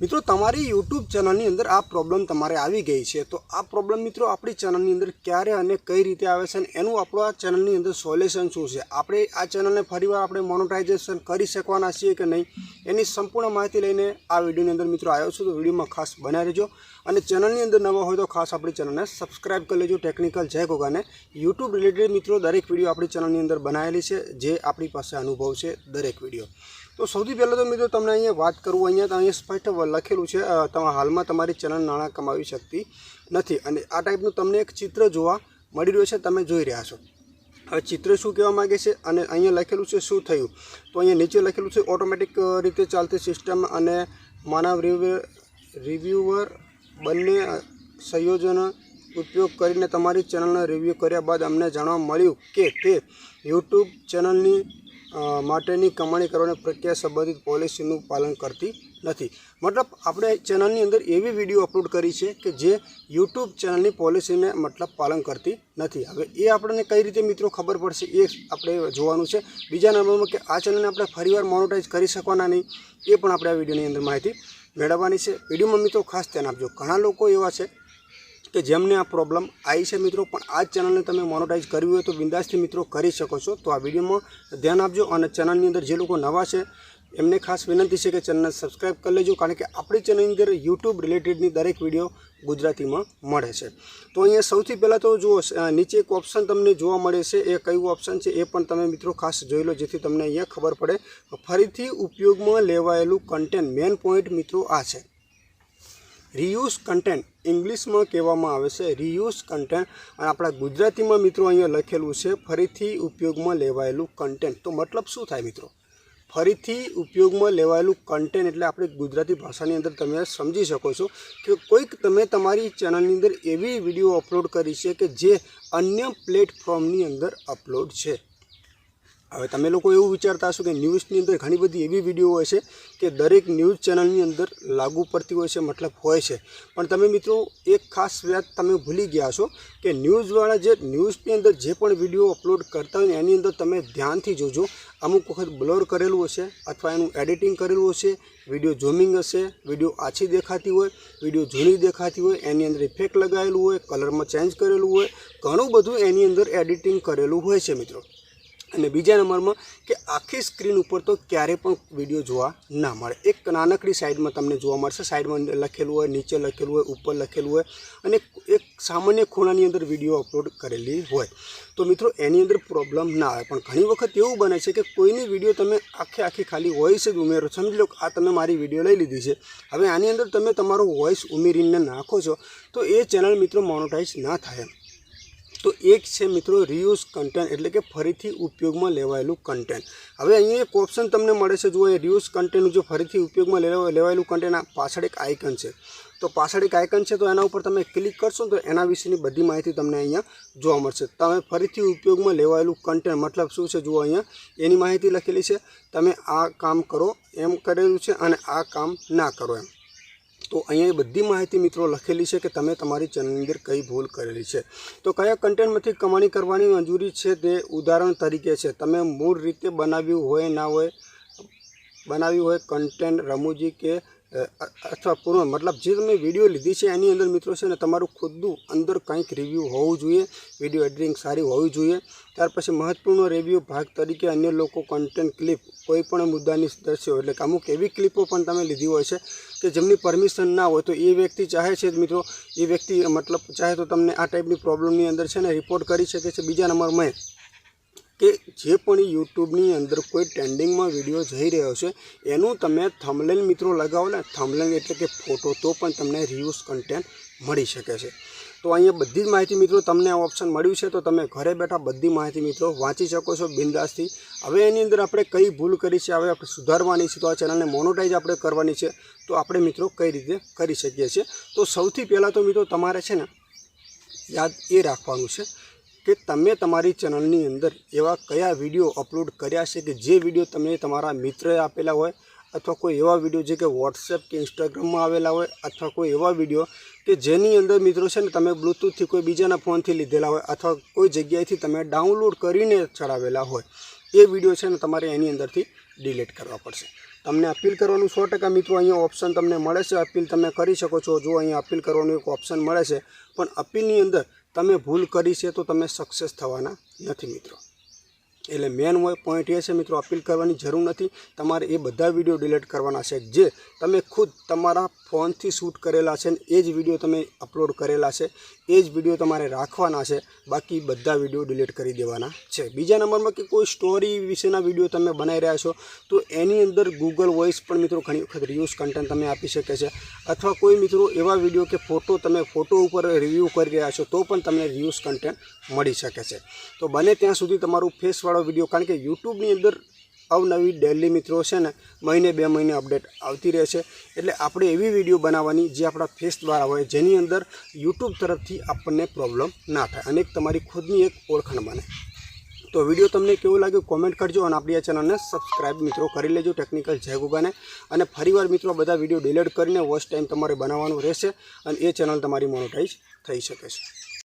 મિત્રો, તમારી યુટ્યુબ ચેનલની અંદર આ પ્રોબ્લેમ તમારે આવી ગઈ છે. તો આ પ્રોબ્લેમ મિત્રો આપણી ચેનલની અંદર ક્યારે અને કઈ રીતે આવે છે અને એનું આપણું આ ચેનલની અંદર સોલ્યુશન શું છે? આપણે આ ચેનલને ફરીવાર આપણે મોનોટાઇઝેશન કરી શકવાના છીએ કે નહીં, એની સંપૂર્ણ માહિતી લઈને આ વિડીયોની અંદર મિત્રો આવ્યો છું. તો વિડીયોમાં ખાસ બનાવી રહેજો. અને ચેનલની અંદર નવા હોય તો ખાસ આપણી ચેનલને સબસ્ક્રાઇબ કરી લેજો. ટેકનિકલ જય ગોગાને યુટ્યુબ રિલેટેડ મિત્રો દરેક વીડિયો આપણી ચેનલની અંદર બનાવેલી છે, જે આપણી પાસે અનુભવ છે દરેક વીડિયો. તો સૌથી પહેલાં તો મિત્રો તમને અહીંયા વાત કરું, અહીંયા તો અહીંયા સ્પષ્ટ લખેલું છે તમે હાલમાં તમારી ચેનલ નાણાં કમાવી શકતી નથી. અને આ ટાઈપનું તમને એક ચિત્ર જોવા મળી રહ્યું છે, તમે જોઈ રહ્યા છો. હવે ચિત્ર શું કહેવા માગે છે અને અહીંયા લખેલું છે શું થયું? તો અહીંયા નીચે લખેલું છે ઓટોમેટિક રીતે ચાલતી સિસ્ટમ અને માનવ રિવ્યુ રિવ્યુઅર બંને સંયોજનો ઉપયોગ કરીને તમારી ચેનલનો રિવ્યૂ કર્યા બાદ અમને જાણવા મળ્યું કે તે યુટ્યુબ ચેનલની માટેની કમાણી કરવાની પ્રક્રિયા સંબંધિત પોલિસીનું પાલન કરતી નથી. મતલબ આપણે ચેનલની અંદર એવી વીડિયો અપલોડ કરી છે કે જે યુટ્યુબ ચેનલની પોલિસીને મતલબ પાલન કરતી નથી. હવે એ આપણને કઈ રીતે મિત્રો ખબર પડશે એ આપણે જોવાનું છે. બીજા નંબરમાં કે આ ચેનલને આપણે ફરીવાર મોનોટાઈઝ કરી શકવાના નહીં, એ પણ આપણે આ વિડીયોની અંદર માહિતી મેળવવાની છે. વિડીયોમાં મિત્રો ખાસ ધ્યાન આપજો. ઘણા લોકો એવા છે કે જેમને આ પ્રોબ્લેમ આવી છે મિત્રો, પણ આ ચેનલને તમે મોનોટાઈઝ કરવી હોય તો બિંદાસથી મિત્રો કરી શકો છો. તો આ વિડીયોમાં ધ્યાન આપજો અને ચેનલની અંદર જે લોકો નવા છે, એમને ખાસ વિનંતી છે કે ચેનલને સબસ્ક્રાઈબ કરી લેજો, કારણ કે આપણી ચેનલની અંદર યુટ્યુબ રિલેટેડની દરેક વીડિયો ગુજરાતીમાં મળે છે. તો અહીંયા સૌથી પહેલાં તો જુઓ નીચે એક ઓપ્શન તમને જોવા મળે છે. એ કયું ઓપ્શન છે? એ પણ તમે મિત્રો ખાસ જોઈ લો, જેથી તમને અહીંયા ખબર પડે. ફરીથી ઉપયોગમાં લેવાયેલું કન્ટેન્ટ મેન પોઈન્ટ મિત્રો આ છે. રિયુઝ કન્ટેન્ટ ઇંગ્લિશમાં કહેવામાં આવે છે, રિયુઝ કન્ટેન્ટ. અને આપણા ગુજરાતીમાં મિત્રો અહીંયા લખેલું છે, ફરીથી ઉપયોગમાં લેવાયેલું કન્ટેન્ટ. તો મતલબ શું થાય મિત્રો? ફરીથી ઉપયોગમાં લેવાયેલું કન્ટેન્ટ એટલે આપણે ગુજરાતી ભાષાની અંદર તમે સમજી શકો છો કે કોઈક તમે તમારી ચેનલની અંદર એવી વીડિયો અપલોડ કરી છે કે જે અન્ય પ્લેટફોર્મની અંદર અપલોડ છે. હવે તમે લોકો એવું વિચારતા હશો કે ન્યૂઝની અંદર ઘણી બધી એવી વીડિયો હોય છે કે દરેક ન્યૂઝ ચેનલની અંદર લાગુ પડતી હોય છે, મતલબ હોય છે. પણ તમે મિત્રો, એક ખાસ વાત તમે ભૂલી ગયા છો કે ન્યૂઝવાળા જે ન્યૂઝની અંદર જે પણ વીડિયો અપલોડ કરતા હોય એની અંદર તમે ધ્યાનથી જોજો. અમુક વખત બ્લર કરેલું હશે અથવા એનું એડિટિંગ કરેલું હશે, વીડિયો ઝૂમિંગ હશે, વીડિયો આછી દેખાતી હોય, વીડિયો જૂની દેખાતી હોય, એની અંદર ઇફેક્ટ લગાવેલું હોય, કલરમાં ચેન્જ કરેલું હોય, ઘણું બધું એની અંદર એડિટિંગ કરેલું હોય છે મિત્રો. અને બીજા નંબરમાં કે આખી સ્ક્રીન ઉપર તો ક્યારેય પણ વીડિયો જોવા ના મળે. એક નાનકડી સાઈડમાં તમને જોવા મળશે. સાઈડમાં લખેલું હોય, નીચે લખેલું હોય, ઉપર લખેલું હોય અને એક સામાન્ય ખૂણાની અંદર વીડિયો અપલોડ કરેલી હોય. તો મિત્રો, એની અંદર પ્રોબ્લેમ ના આવે. પણ ઘણી વખત એવું બને છે કે કોઈની વીડિયો તમે આખે આખી ખાલી વોઇસ જ ઉમેરો. સમજી લો આ તમે મારી વીડિયો લઈ લીધી છે. હવે આની અંદર તમે તમારો વોઇસ ઉમેરીને નાખો છો, તો એ ચેનલ મિત્રો મોનોટાઈઝ ના થાય તો એક છે મિત્રો રિયુઝ કન્ટેન્ટ એટલે કે ફરીથી ઉપયોગમાં લેવાયેલું કન્ટેન્ટ હવે અહીંયા એક ઓપ્શન તમને મળે છે, જુઓ, એ રિયુઝ કન્ટેન્ટનું જો ફરીથી ઉપયોગમાં લેવા- લેવાયેલું કન્ટેન્ટ પાછળ એક આઇકન છે. તો પાછળ એક આઇકન છે, તો એના ઉપર તમે ક્લિક કરશો તો એના વિશેની બધી માહિતી તમને અહીંયા જોવા મળશે. તમે ફરીથી ઉપયોગમાં લેવાયેલું કન્ટેન્ટ મતલબ શું છે, જુઓ અહીંયા, એની માહિતી લખેલી છે. તમે આ કામ કરો, એમ કરેલું છે અને આ કામ ના કરો એમ. તો અહીંયા એ બધી માહિતી મિત્રો લખેલી છે કે તમે તમારી ચેનલની અંદર કઈ ભૂલ કરેલી છે. તો કયા કન્ટેન્ટમાંથી કમાણી કરવાની મંજૂરી છે તે ઉદાહરણ તરીકે છે. તમે મૂળ રીતે બનાવ્યું હોય ના હોય, બનાવ્યું હોય કન્ટેન્ટ રમૂજી કે અથવા પૂર્ણ મતલબ જે તમે વીડિયો લીધી છે એની અંદર મિત્રો છે ને તમારું ખુદનું અંદર કંઈક રિવ્યૂ હોવું જોઈએ વીડિયો એડિટિંગ સારી હોવી જોઈએ. ત્યાર પછી મહત્વપૂર્ણ રિવ્યૂ ભાગ તરીકે અન્ય લોકો કન્ટેન્ટ ક્લિપ કોઈ પણ મુદ્દાની દર્શાવો, એટલે કે અમુક એવી ક્લિપો પણ તમે લીધી હોય છે કે જેમની પરમિશન ના હોય તો એ વ્યક્તિ ચાહે છે મિત્રો, એ વ્યક્તિ મતલબ ચાહે તો તમને આ ટાઈપની પ્રોબ્લમની અંદર છે ને રિપોર્ટ કરી શકે છે બીજા નંબરમાં. કે જે પણ યુટ્યુબની અંદર કોઈ ટ્રેન્ડિંગમાં વીડિયો જઈ રહ્યો છે, એનું તમે થમલેન મિત્રો લગાવો ને થમલેન એટલે કે ફોટો તો પણ તમને રિયુઝ કન્ટેન્ટ મળી શકે છે. તો અહીંયા બધી જ માહિતી મિત્રો તમને આ ઓપ્શન મળ્યું છે, તો તમે ઘરે બેઠા બધી માહિતી મિત્રો વાંચી શકો છો બિંદાસથી હવે એની અંદર આપણે કઈ ભૂલ કરી છે, હવે આપણે સુધારવાની છે, તો આ ચેનલને મોનોટાઈઝ આપણે કરવાની છે, તો આપણે મિત્રો કઈ રીતે કરી શકીએ છીએ. તો સૌથી પહેલાં તો મિત્રો તમારે છે ને યાદ એ રાખવાનું છે કે તમે તમારી ચેનલની અંદર એવા કયા વીડિયો અપલોડ કર્યા છે કે જે વીડિયો તમે તમારા મિત્રએ આપેલા હોય અથવા કોઈ એવા વીડિયો જે કે વોટ્સએપ કે ઇન્સ્ટાગ્રામમાં આવેલા હોય અથવા કોઈ એવા વીડિયો કે જેની અંદર મિત્રો છે ને તમે બ્લૂટૂથથી કોઈ બીજાના ફોનથી લીધેલા હોય અથવા કોઈ જગ્યાએથી તમે ડાઉનલોડ કરીને ચડાવેલા હોય, એ વીડિયો છે ને તમારે એની અંદરથી ડિલીટ કરવા પડશે. તમને અપીલ કરવાનું સો ટકા મિત્રો અહીંયા ઓપ્શન તમને મળે છે. અપીલ તમે કરી શકો છો. જો અહીંયા અપીલ કરવાનું એક ઓપ્શન મળે છે, પણ અપીલની અંદર તમે ભૂલ કરી છે તો તમે સક્સેસ થવાના નથી મિત્રો. એટલે મેન પોઈન્ટ એ છે મિત્રો અપીલ કરવાની જરૂર નથી. તમારે એ બધા વીડિયો ડિલીટ કરવાના છે જે તમે ખુદ તમારા ફોનથી શૂટ કરેલા છે ને એ જ વીડિયો તમે અપલોડ કરેલા છે. એ જ વીડિયો તમારે રાખવાના છે. બાકી બધા વીડિયો ડિલીટ કરી દેવાના છે. બીજા નંબરમાં કે કોઈ સ્ટોરી વિશેના વીડિયો તમે બનાવી રહ્યા છો, તો એની અંદર ગૂગલ વોઇસ પણ મિત્રો ઘણી વખત રિવ્યૂઝ કન્ટેન્ટ તમે આપી શકે છે. અથવા કોઈ મિત્રો એવા વીડિયો કે ફોટો તમે ફોટો ઉપર રિવ્યૂ કરી રહ્યા છો, તો પણ તમને રિવ્યૂઝ કન્ટેન્ટ મળી શકે છે. તો બને ત્યાં સુધી તમારું ફેસવાળો વીડિયો કારણ કે યુટ્યુબની અંદર અવનવી ડેલી મિત્રો છે ને, મહિને બે મહિને અપડેટ આવતી રહે છે એટલે આપણે એવી વીડિયો બનાવવાની જે આપણા ફેસ દ્વારા હોય, જેની અંદર યુટ્યુબ તરફથી આપણને પ્રોબ્લેમ ના થાય. અને તમારી ખુદની એક ઓળખાણ બને. તો વીડિયો તમને કેવું લાગ્યું કોમેન્ટ કરજો અને આપણી આ ચેનલને સબસ્ક્રાઇબ મિત્રો કરી લેજો ટેકનિકલ જયગુગાને અને ફરીવાર મિત્રો બધા વીડિયો ડિલીટ કરીને વોચ ટાઈમ તમારે બનાવવાનું રહેશે અને એ ચેનલ તમારી મોનોટાઈઝ થઈ શકે છે.